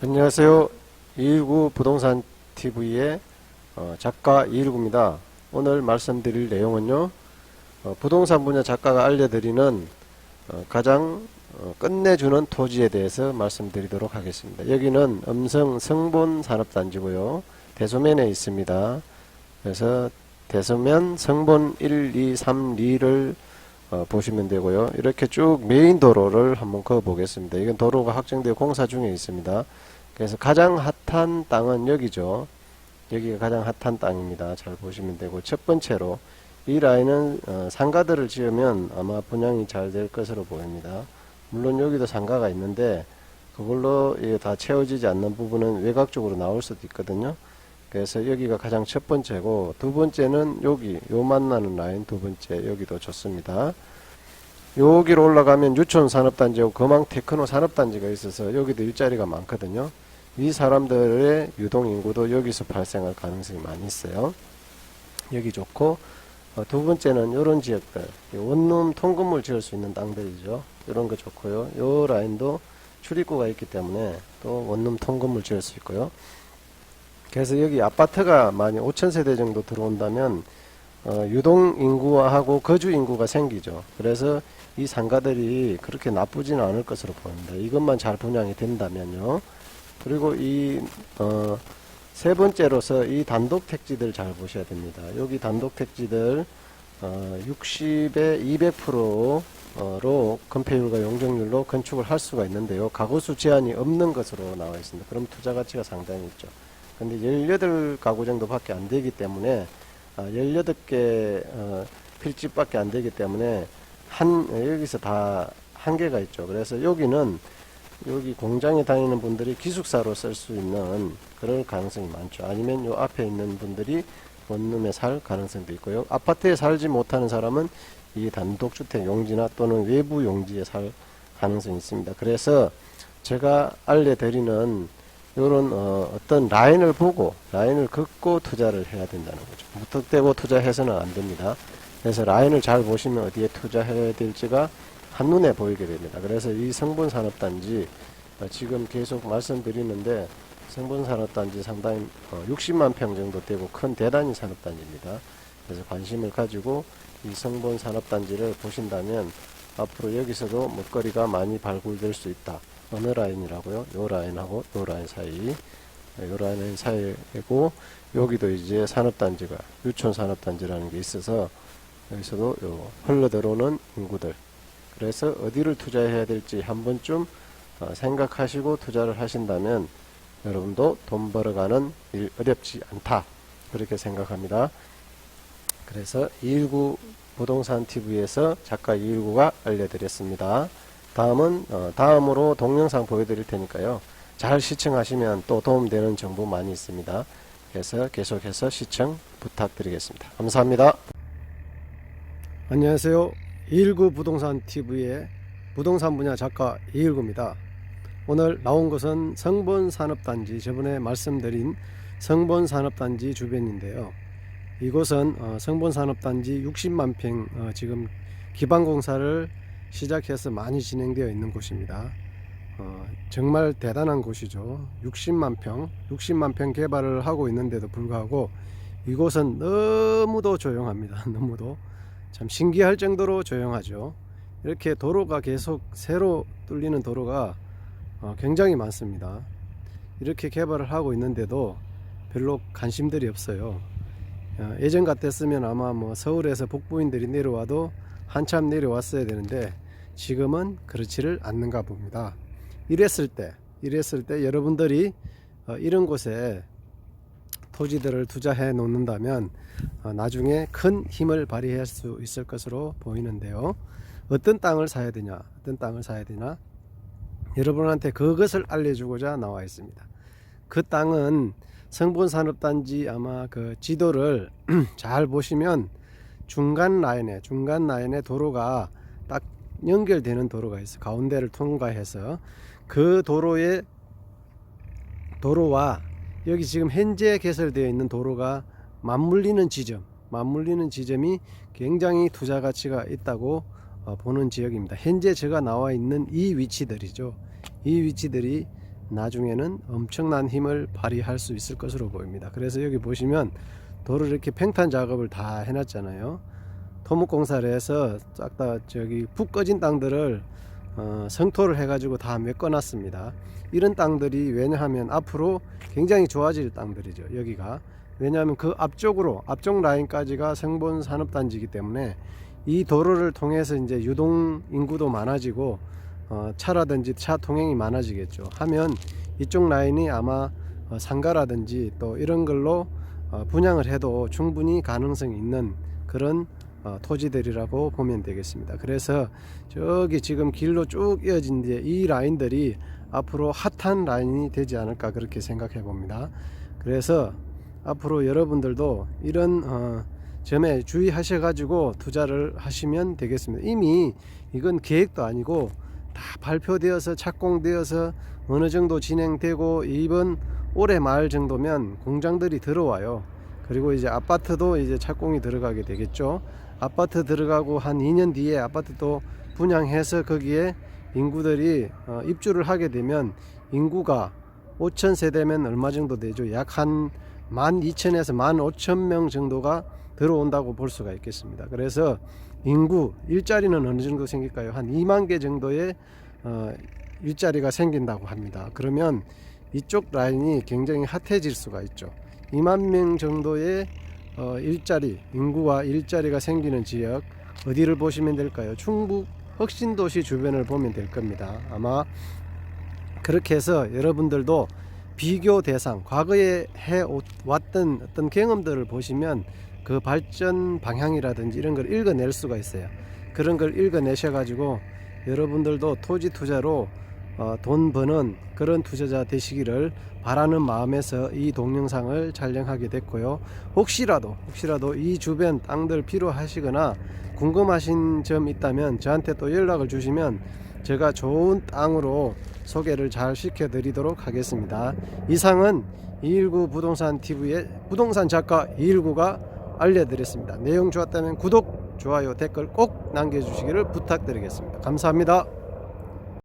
안녕하세요. 219 부동산 TV의 어, 작가 219입니다. 오늘 말씀드릴 내용은요. 어, 부동산 분야 작가가 알려드리는 어, 가장 어, 끝내주는 토지에 대해서 말씀드리도록 하겠습니다. 여기는 음성 성본 산업단지고요. 대소면에 있습니다. 그래서 대소면 성본 1, 2, 3, 2를 어, 보시면 되고요. 이렇게 쭉 메인 도로를 한번 그어 보겠습니다. 이건 도로가 확정되어 공사 중에 있습니다. 그래서 가장 핫한 땅은 여기죠. 여기가 가장 핫한 땅입니다. 잘 보시면 되고 첫 번째로 이 라인은 어, 상가들을 지으면 아마 분양이 잘 될 것으로 보입니다. 물론 여기도 상가가 있는데 그걸로 이게 다 채워지지 않는 부분은 외곽 쪽으로 나올 수도 있거든요. 그래서 여기가 가장 첫 번째고 두 번째는 여기 요 만나는 라인 두 번째 여기도 좋습니다. 여기로 올라가면 유촌 산업단지하고 거망 테크노 산업단지가 있어서 여기도 일자리가 많거든요. 이 사람들의 유동 인구도 여기서 발생할 가능성이 많이 있어요. 여기 좋고 어, 두 번째는 이런 지역들 이 원룸 통건물 지을 수 있는 땅들이죠. 이런 거 좋고요. 요 라인도 출입구가 있기 때문에 또 원룸 통건물 지을 수 있고요. 그래서 여기 아파트가 많이 5천 세대 정도 들어온다면 어, 유동 인구하고 거주 인구가 생기죠. 그래서 이 상가들이 그렇게 나쁘지는 않을 것으로 보입니다. 이것만 잘 분양이 된다면요. 그리고 이, 어, 세 번째로서 이 단독 택지들 잘 보셔야 됩니다. 여기 단독 택지들, 어, 60에 200%로 건폐율과 용적률로 건축을 할 수가 있는데요. 가구수 제한이 없는 것으로 나와 있습니다. 그럼 투자 가치가 상당히 있죠. 근데 18가구 정도밖에 안 되기 때문에, 아, 18개, 어, 필집밖에 안 되기 때문에, 한, 여기서 다 한계가 있죠. 그래서 여기는 여기 공장에 다니는 분들이 기숙사로 쓸 수 있는 그럴 가능성이 많죠. 아니면 요 앞에 있는 분들이 원룸에 살 가능성도 있고요. 아파트에 살지 못하는 사람은 이 단독주택 용지나 또는 외부 용지에 살 가능성이 있습니다. 그래서 제가 알려드리는 이런 어, 어떤 라인을 보고 라인을 긋고 투자를 해야 된다는 거죠. 무턱대고 투자해서는 안 됩니다. 그래서 라인을 잘 보시면 어디에 투자해야 될지가 한눈에 보이게 됩니다. 그래서 이 성분산업단지 어, 지금 계속 말씀드리는데 성분산업단지 상당히 어, 60만 평 정도 되고 큰 대단위 산업단지입니다. 그래서 관심을 가지고 이 성분산업단지를 보신다면 앞으로 여기서도 먹거리가 많이 발굴될 수 있다. 어느 라인이라고요? 요 라인하고 요 라인 사이 요 라인 사이고 여기도 이제 산업단지가 유촌 산업단지라는 게 있어서 여기서도 요 흘러 들어오는 인구들 그래서 어디를 투자해야 될지 한 번쯤 어, 생각하시고 투자를 하신다면 여러분도 돈 벌어가는 일 어렵지 않다 그렇게 생각합니다. 그래서 219 부동산 TV에서 작가 219가 알려드렸습니다. 다음은 어, 다음으로 동영상 보여드릴 테니까요. 잘 시청하시면 또 도움되는 정보 많이 있습니다. 그래서 계속해서 시청 부탁드리겠습니다. 감사합니다. 안녕하세요. 219 부동산 TV의 부동산 분야 작가 219입니다. 오늘 나온 것은 성본 산업단지 저번에 말씀드린 성본 산업단지 주변인데요. 이곳은 어, 성본 산업단지 60만 평 어, 지금 기반 공사를 시작해서 많이 진행되어 있는 곳입니다. 어, 정말 대단한 곳이죠. 60만 평, 60만 평 개발을 하고 있는데도 불구하고 이곳은 너무도 조용합니다. 너무도 참 신기할 정도로 조용하죠. 이렇게 도로가 계속 새로 뚫리는 도로가 어, 굉장히 많습니다. 이렇게 개발을 하고 있는데도 별로 관심들이 없어요. 어, 예전 같았으면 아마 뭐 서울에서 복부인들이 내려와도 한참 내려왔어야 되는데 지금은 그렇지를 않는가 봅니다. 이랬을 때, 이랬을 때 여러분들이 어, 이런 곳에 토지들을 투자해 놓는다면 어, 나중에 큰 힘을 발휘할 수 있을 것으로 보이는데요. 어떤 땅을 사야 되냐, 어떤 땅을 사야 되나, 여러분한테 그것을 알려주고자 나와 있습니다. 그 땅은 성본산업단지 아마 그 지도를 잘 보시면 중간 라인에 중간 라인에 도로가 딱 연결되는 도로가 있어. 가운데를 통과해서 그 도로의 도로와 여기 지금 현재 개설되어 있는 도로가 맞물리는 지점 맞물리는 지점이 굉장히 투자 가치가 있다고 어, 보는 지역입니다. 현재 제가 나와 있는 이 위치들이죠. 이 위치들이 나중에는 엄청난 힘을 발휘할 수 있을 것으로 보입니다. 그래서 여기 보시면 도를 이렇게 팽탄 작업을 다 해놨잖아요. 토목 공사를 해서 싹 다 저기 푹 꺼진 땅들을 어, 성토를 해가지고 다 메꿔놨습니다. 이런 땅들이 왜냐하면 앞으로 굉장히 좋아질 땅들이죠. 여기가 왜냐하면 그 앞쪽으로 앞쪽 라인까지가 성본 산업단지이기 때문에 이 도로를 통해서 이제 유동 인구도 많아지고 어, 차라든지 차 통행이 많아지겠죠. 하면 이쪽 라인이 아마 어, 상가라든지 또 이런 걸로 어, 분양을 해도 충분히 가능성이 있는 그런 어, 토지들이라고 보면 되겠습니다. 그래서 저기 지금 길로 쭉 이어진 이제 이 라인들이 앞으로 핫한 라인이 되지 않을까 그렇게 생각해 봅니다. 그래서 앞으로 여러분들도 이런 어, 점에 주의하셔 가지고 투자를 하시면 되겠습니다. 이미 이건 계획도 아니고 다 발표되어서 착공되어서 어느 정도 진행되고 이번 올해 말 정도면 공장들이 들어와요. 그리고 이제 아파트도 이제 착공이 들어가게 되겠죠. 아파트 들어가고 한 2년 뒤에 아파트도 분양해서 거기에 인구들이 어, 입주를 하게 되면 인구가 5천 세대면 얼마 정도 되죠? 약 한 12,000에서 15,000명 정도가 들어온다고 볼 수가 있겠습니다. 그래서 인구 일자리는 어느 정도 생길까요? 한 2만 개 정도의 어, 일자리가 생긴다고 합니다. 그러면 이쪽 라인이 굉장히 핫해질 수가 있죠. 2만 명 정도의 어, 일자리, 인구와 일자리가 생기는 지역 어디를 보시면 될까요? 충북 혁신도시 주변을 보면 될 겁니다. 아마 그렇게 해서 여러분들도 비교 대상, 과거에 해 왔던 어떤 경험들을 보시면 그 발전 방향이라든지 이런 걸 읽어낼 수가 있어요. 그런 걸 읽어내셔가지고 여러분들도 토지 투자로 어, 돈 버는 그런 투자자 되시기를 바라는 마음에서 이 동영상을 촬영하게 됐고요. 혹시라도 혹시라도 이 주변 땅들 필요하시거나 궁금하신 점 있다면 저한테 또 연락을 주시면 제가 좋은 땅으로 소개를 잘 시켜드리도록 하겠습니다. 이상은 219 부동산 TV의 부동산 작가 219가 알려드렸습니다. 내용 좋았다면 구독, 좋아요, 댓글 꼭 남겨주시기를 부탁드리겠습니다. 감사합니다.